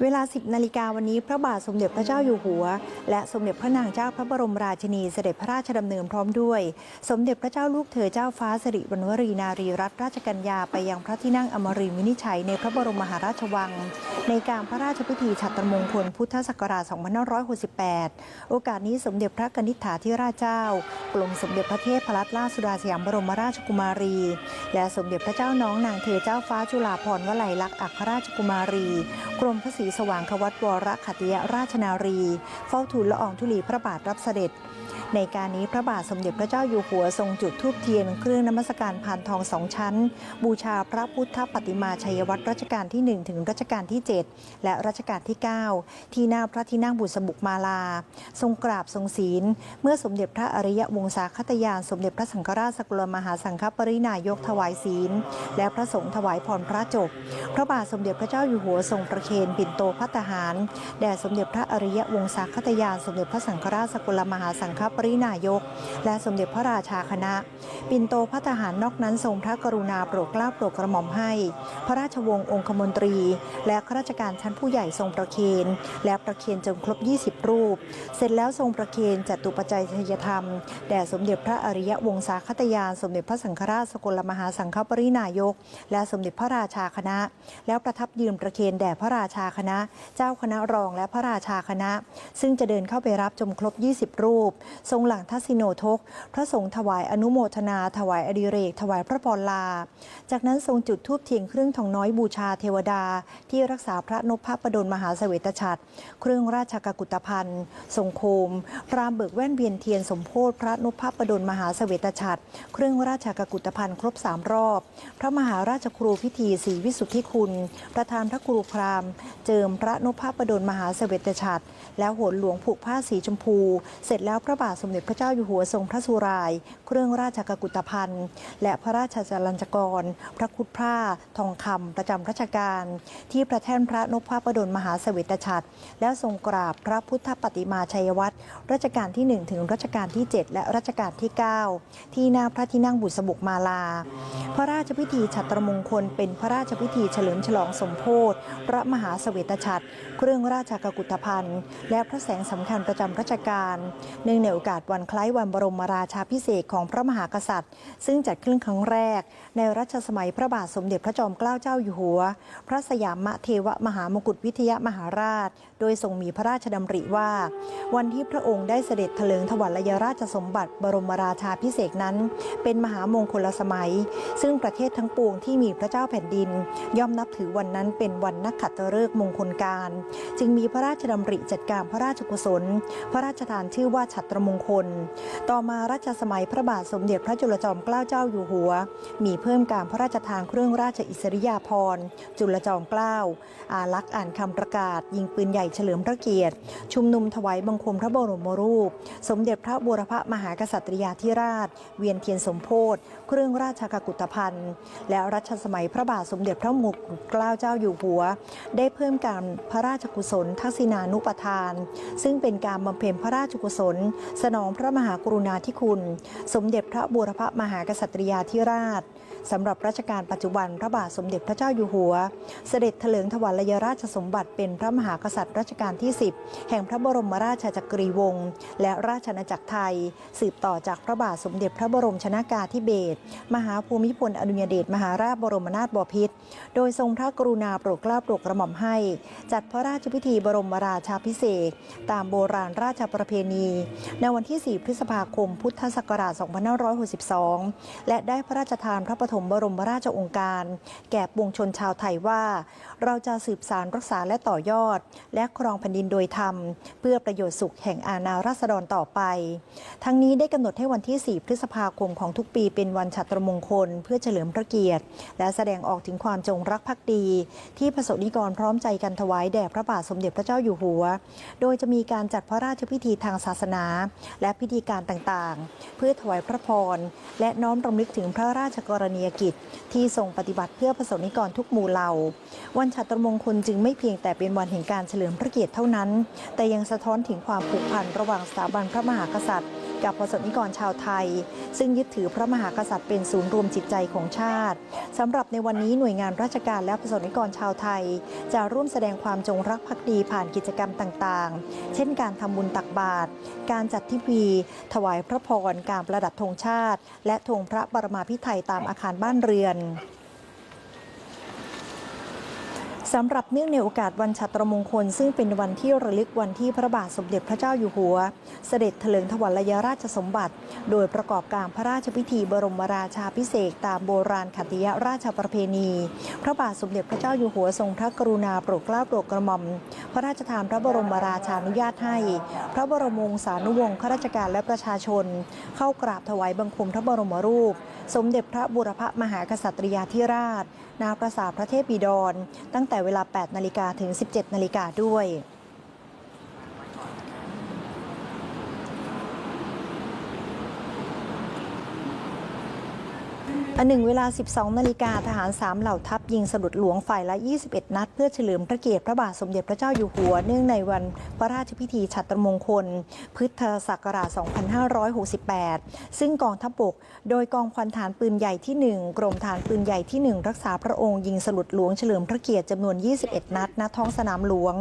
เวลา 10 นาฬิกาวันนี้พระบาทสมเด็จพระเจ้าอยู่หัว และสมเด็จพระนางเจ้าพระบรมราชินีเสด็จพระราชดำเนินพร้อมด้วย สมเด็จพระเจ้าลูกเธอเจ้าฟ้าสิริวัณวรีนารีรัตนราชกัญญาไปยังพระที่นั่งอมรินทร์วินิจฉัยในพระบรมมหาราชวัง ในการพระราชพิธีฉัตรมงคลพุทธศักราช 2568 โอกาสนี้สมเด็จพระกนิษฐาธิราชเจ้ากรมสมเด็จพระเทพรัตนราชสุดาสยามบรมราชกุมารี และสมเด็จพระเจ้าน้องนางเธอเจ้าฟ้าจุฬาภรณ์วลัยลักษณ์อัครราชกุมารี กรมพระศรีสว่างควัตวรขัตติยราชนารี เฝ้าทูลละอองธุลีพระบาทรับเสด็จ ในการนี้พระบาทสมเด็จพระเจ้าอยู่หัวทรงจุดธูปเทียนเครื่องนมัสการผ่านทองสองชั้น บูชาพระพุทธปฏิมาชัยวัตรรัชกาลที่ 1 ถึงรัชกาลที่ 7 และรัชกาลที่ 9 ที่หน้าพระที่นั่งบุษบุกมาลา ทรงกราบทรงศีล เมื่อสมเด็จพระอริยวงศาคตยานสมเด็จพระสังฆราชสกลมหาสังฆปรินายกถวายศีล และพระสงฆ์ถวายพรพระจบ พระบาทสมเด็จพระเจ้าอยู่หัวทรงประเคนปิ่นโตพัตหารแด่สมเด็จพระอริยวงศาคตยานสมเด็จพระสังฆราชสกลมหาสังฆปรินายก และสมเด็จพระราชาคณะ ปินโตพัตหารนอกนั้นทรงพระกรุณาโปรดเกล้าโปรดกระหม่อมให้ พระราชวงศ์องคมนตรี และข้าราชการชั้นผู้ใหญ่ทรงประเคนและประเคนจนครบ 20 รูป เสร็จแล้วทรงประเคนจัตุปัจจัยทยธรรมแด่สมเด็จพระอริยวงศาคตยาน สมเด็จพระสังฆราชสกลมหาสังฆปรินายก และสมเด็จพระราชาคณะ แล้วประทับยืนประเคนแด่พระราชาคณะ เจ้าคณะรองและพระราชาคณะ ซึ่งจะเดินเข้าไปรับจมครบ 20 รูปทรงหลังทัศิโนทก พระสงฆ์ถวายอนุโมทนา ถวายอดิเรก ถวายพระพรลา จากนั้นทรงจุดธูปเทียนเครื่องทองน้อยบูชาเทวดา ที่รักษาพระนพประดลมหาเสวตฉัตรเครื่องราชกกุฏภัณฑ์ทรงโคม พรามเบิกแว่นเวียนเทียนสมโพธิพระนพประดลมหาเสวตฉัตรเครื่องราชกกุฏภัณฑ์ครบสามรอบ พระมหาราชครูพิธีศรีวิสุทธิคุณ ประธานพระครูพราหมณ์ เจิมพระนพประดลมหาเสวตฉัตรแล้วโหนหลวงผูกผ้าสีชมพู เสร็จแล้วพระบาทสมเด็จพระเจ้าอยู่หัวทรงพระสุราย เครื่องราชกกุฏภัณฑ์ และพระราชจรัญจกร พระคุดพระทองคำประจำรัชกาลที่ประแท่นพระนพประดลมหาเสวตฉัตรแล้วทรงกราบพระพุทธปฏิมาชัยวัตรรัชกาลที่ 1 ถึงรัชกาลที่ 7 และรัชกาลที่ 9 ที่หน้าพระที่นั่งบุษบกมาลา พระราชพิธีฉัตรมงคล เป็นพระราชพิธีเฉลิมฉลองสมโพธิพระมหาเสวตฉัตรเครื่องราชกกุฏภัณฑ์ และพระแสงสำคัญประจำรัชกาลเนื่องในโอกาสวันคล้ายวันบรมราชาพิเศษของพระมหากษัตริย์ ซึ่งจัดขึ้นครั้งแรก ในรัชสมัยพระบาทสมเด็จพระจอมเกล้าเจ้าอยู่หัว พระสยามเทวมหามกุฏวิทยามหาราช โดยทรงมีพระราชดำริว่า วันที่พระองค์ได้เสด็จเถลิงถวัลยราชสมบัติบรมราชาพิเศษนั้น เป็นมหามงคลสมัย ซึ่งประเทศทั้งปวงที่มีพระเจ้าแผ่นดิน ย่อมนับถือวันนั้นเป็นวันนักขัตฤกษ์มงคลการ จึงมีพระราชดำริจัดการพระราชกุศล พระราชทานชื่อว่าฉัตรมงคล ต่อมารัชสมัยพระบาทสมเด็จพระจุลจอมเกล้าเจ้าอยู่หัว มีเพิ่มการพระราชทานเครื่องราชอิสริยาภรณ์จุลจอมเกล้าอาลักษ์อ่านคำประกาศ ยิงปืนใหญ่เฉลิมพระเกียรติ ชุมนุมถวายบังคมพระบรมรูป สมเด็จพระบูรพมหากษัตริยาธิราช เวียนเทียนสมโพธิเครื่องราชกกุฏภัณฑ์และรัชสมัยพระบาทสมเด็จพระมงกุฎเกล้าเจ้าอยู่หัว ได้เพิ่มการพระราชกุศลทักษิณานุปทาน ซึ่งเป็นการบำเพ็ญพระราชกุศลสนองพระมหากรุณาธิคุณ สมเด็จพระบูรพมหากษัตริยาธิราช สำหรับรัชกาลปัจจุบันพระบาทสมเด็จพระเจ้าอยู่หัว เสด็จเถลิงถวัลยราชสมบัติเป็นพระมหากษัตริย์รัชกาลที่ 10 แห่งพระบรมราชจักรีวงศ์และราชอาจักรไทย สืบต่อจากพระบาทสมเด็จพระบรมชนากาธิเบศรมหาภูมิพลอดุลยเดชมหาราชบรมนาถบพิตรโดยทรงพระกรุณาโปรดเกล้าโปรดกระหม่อมให้ จัดพระราชพิธีบรมราชาพิเศษตามโบราณราชประเพณี ในวันที่ 4 พฤษภาคมพุทธศักราช 2562 และได้พระราชทานพระปฐมบรมราชโองการ แก่ปวงชนชาวไทยว่า เราจะสืบสารรักษาและต่อยอด และครองแผ่นดินโดยธรรม เพื่อประโยชน์สุขแห่งอาณาราษฎรต่อไป ทั้งนี้ได้กำหนดให้วันที่ 4 พฤษภาคมของทุกปีเป็นวันฉัตรมงคล เพื่อเฉลิมพระเกียรติ และแสดงออกถึงความจงรักภักดี ที่ประสบนิกรพร้อมใจกันถวายแด่พระบาทสมเด็จพระเจ้าอยู่หัว โดยจะมีการจัดพระราชพิธีทางศาสนา และพิธีการต่างๆ เพื่อถวายพระพรและน้อมรำลึกถึงพระราชกรณียกิจ ที่ทรงปฏิบัติเพื่อประสบนิกรทุกหมู่เหล่า วันฉัตรมงคลจึงไม่เพียงแต่เป็นวันแห่งการเฉลิมพระเกียรติเท่านั้น แต่ยังสะท้อนถึงความผูกพันระหว่างสถาบันพระมหากษัตริย์ กับประสบนิกรชาวไทย ซึ่งยึดถือพระมหากษัตริย์เป็นศูนย์รวมจิตใจของชาติสำหรับในวันนี้หน่วยงานราชการและประสบนิกรชาวไทย จะร่วมแสดงความจงรักภักดีผ่านกิจกรรมต่างๆ เช่นการทำบุญตักบาตรการจัดทิพีถวายพระพรการประดับธงชาติ และธงพระบรมาภิไธยตามอาคารบ้านเรือน สำหรับเนื่องในโอกาสวันชัตรมงคล ซึ่งเป็นวันที่ระลึกวันที่พระบาทสมเด็จพระเจ้าอยู่หัว เสด็จเถลิงถวัลยราชสมบัติ โดยประกอบการพระราชพิธีบรมราชาพิเศษตามโบราณขัตติยราชประเพณี พระบาทสมเด็จพระเจ้าอยู่หัวทรงพระกรุณาโปรดเกล้าโปรดกระหม่อมพระราชทานพระบรมราชานุญาตให้ พระบรมวงศานุวงศ์ข้าราชการและประชาชน เข้ากราบถวายบังคมพระบรมรูป สมเด็จพระบุรพมหากษัตริยาธิราช นาปราสาทพระเทพบิดร ตั้งแต่เวลา 8 นาฬิกาถึง 17 นาฬิกาด้วย อันหนึ่งเวลา 12 นาฬิกาทหาร 3 เหล่าทัพยิงสลุดหลวงฝ่ายละ 21 นัด เพื่อเฉลิมพระเกียรติพระบาทสมเด็จพระเจ้าอยู่หัว เนื่องในวันพระราชพิธีฉัตรมงคล พุทธศักราช 2568 ซึ่งกองทัพบก โดยกองพันฐานปืนใหญ่ที่ 1 กรมฐานปืนใหญ่ที่ 1 รักษาพระองค์ยิงสลุดหลวงเฉลิมพระเกียรติจำนวน 21 นัดณท้องสนามหลวง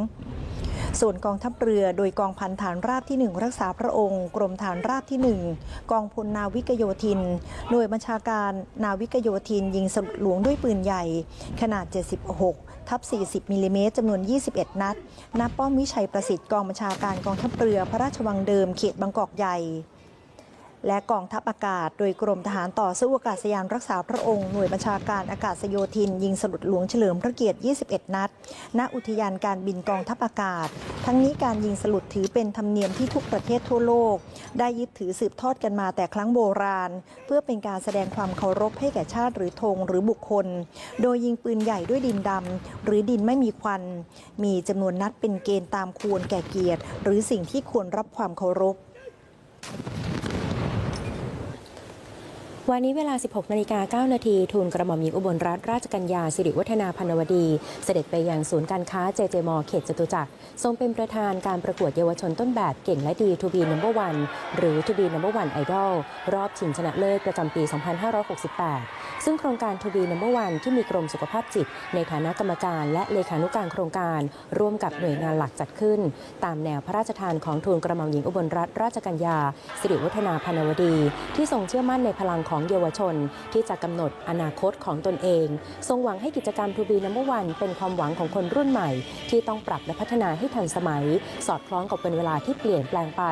ส่วนกองทัพเรือโดยกองพันฐานราบที่ 1 รักษาพระองค์ กรมฐานราบที่ 1 กองพลนาวิกโยธิน หน่วยบัญชาการนาวิกโยธิน ยิงสลุดหลวงด้วยปืนใหญ่ ขนาด 76 ทับ 40 มิลลิเมตรจำนวน 21 นัดณป้อมวิชัยประสิทธิ์กองบัญชาการกองทัพเรือพระราชวังเดิมเขตบางกอกใหญ่และกองทัพอากาศ โดยกรมทหารต่อสู้อากาศยานรักษาพระองค์ หน่วยบัญชาการอากาศโยธิน ยิงสลุดหลวงเฉลิมพระเกียรติ 21 นัด ณ อุทยานการบินกองทัพอากาศ ทั้งนี้การยิงสลุดถือเป็นธรรมเนียมที่ทุกประเทศทั่วโลก ได้ยึดถือสืบทอดกันมาแต่ครั้งโบราณ เพื่อเป็นการแสดงความเคารพให้แก่ชาติหรือธงหรือบุคคล โดยยิงปืนใหญ่ด้วยดินดำหรือดินไม่มีควัน มีจำนวนนัดเป็นเกณฑ์ตามควรแก่เกียรติ หรือสิ่งที่ควรรับความเคารพ วันนี้เวลา 16 นาฬิกา 9 นาทีทูลกระหม่อมหญิงอุบลรัตนราชกัญญาสิริวัฒนาพันวดี เสด็จไปยังศูนย์การค้าเจเจมอเขตจตุจักร ทรงเป็นประธานการประกวดเยาวชนต้นแบบเก่งและดีทูบีนัมเบอร์วันหรือทูบีนัมเบอร์วันไอดอลรอบชิงชนะเลิศประจำปี 2568 ซึ่งโครงการทูบีนัมเบอร์วันที่มีกรมสุขภาพจิต ในฐานะกรรมการและเลขานุการโครงการ ร่วมกับหน่วยงานหลักจัดขึ้น ตามแนวพระราชทานของทูลกระหม่อมหญิงอุบลรัตนราชกัญญาสิริวัฒนาพันวดี ที่ทรงเชื่อมั่นในพลังของเยาวชน ที่จะกำหนดอนาคตของตนเอง ทรงหวังให้กิจกรรมทูบีนัมเบอร์วันเป็นความหวังของคนรุ่นใหม่ ที่ต้องปรับและพัฒนาให้ทันสมัย สอดคล้องกับเป็นเวลาที่เปลี่ยนแปลงไป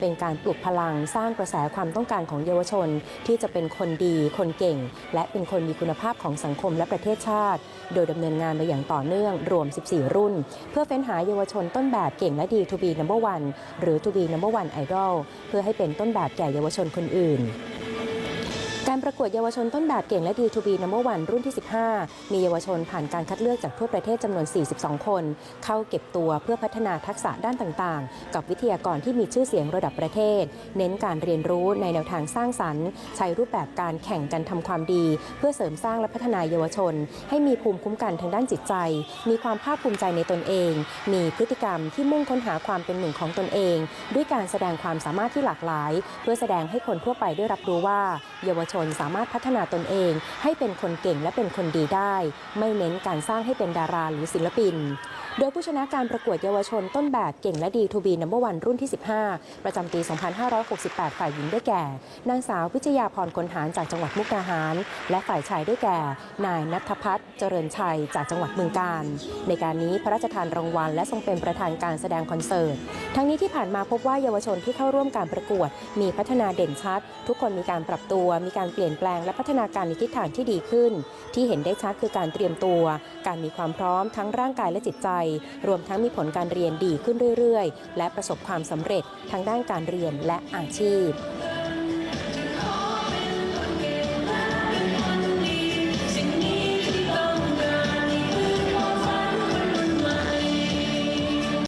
เป็นการปลุกพลังสร้างกระแสความต้องการของเยาวชน ที่จะเป็นคนดี คนเก่ง และเป็นคนมีคุณภาพของสังคมและประเทศชาติ โดยดำเนินงานมาอย่างต่อเนื่องรวม 14 รุ่น เพื่อเฟ้นหาเยาวชนต้นแบบเก่งและดีทูบีนัมเบอร์วันหรือทูบีนัมเบอร์วันไอดอลเพื่อให้เป็นต้นแบบแก่เยาวชนคนอื่น การประกวดเยาวชนต้นแบบเก่งและดีทูบีนัมเบอร์วันรุ่นที่ 15 มีเยาวชนผ่านการคัดเลือกจากทั่วประเทศจำนวน 42 คน เข้าเก็บตัวเพื่อพัฒนาทักษะด้านต่างๆ กับวิทยากรที่มีชื่อเสียงระดับประเทศ เน้นการเรียนรู้ในแนวทางสร้างสรรค์ ใช้รูปแบบการแข่งกันทำความดี เพื่อเสริมสร้างและพัฒนาเยาวชน ให้มีภูมิคุ้มกันทางด้านจิตใจ มีความภาคภูมิใจในตนเอง มีพฤติกรรมที่มุ่งค้นหาความเป็นหนึ่งของตนเอง ด้วยการแสดงความสามารถที่หลากหลาย เพื่อแสดงให้คนทั่วไปได้รับรู้ว่า เยาวชนสามารถพัฒนาตนเอง ให้เป็นคนเก่งและเป็นคนดีได้ ไม่เน้นการสร้างให้เป็นดาราหรือศิลปิน โดยผู้ชนะการประกวดเยาวชนต้นแบบเก่งและดีทูบีนัมเบอร์วันรุ่นที่ 15 ประจำปี 2568 ฝ่ายหญิงได้แก่ นางสาววิจยาพรคนหารจากจังหวัดมุกดาหาร และฝ่ายชายได้แก่ นายนัทพัฒน์เจริญชัยจากจังหวัดเมืองกาญในการนี้พระราชทานรางวัล และทรงเป็นประธานการแสดงคอนเสิร์ต ทั้งนี้ที่ผ่านมาพบว่าเยาวชนที่เข้าร่วมการประกวด มีพัฒนาเด่นชัด ทุกคนมีการปรับตัว มีการเปลี่ยนแปลงและพัฒนาการในทิศทางที่ดีขึ้น ที่เห็นได้ชัดคือการเตรียมตัว การมีความพร้อมทั้งร่างกายและจิตใจรวมทั้งมีผลการเรียนดีขึ้นเรื่อยๆ และประสบความสำเร็จทั้งด้านการเรียนและอาชีพ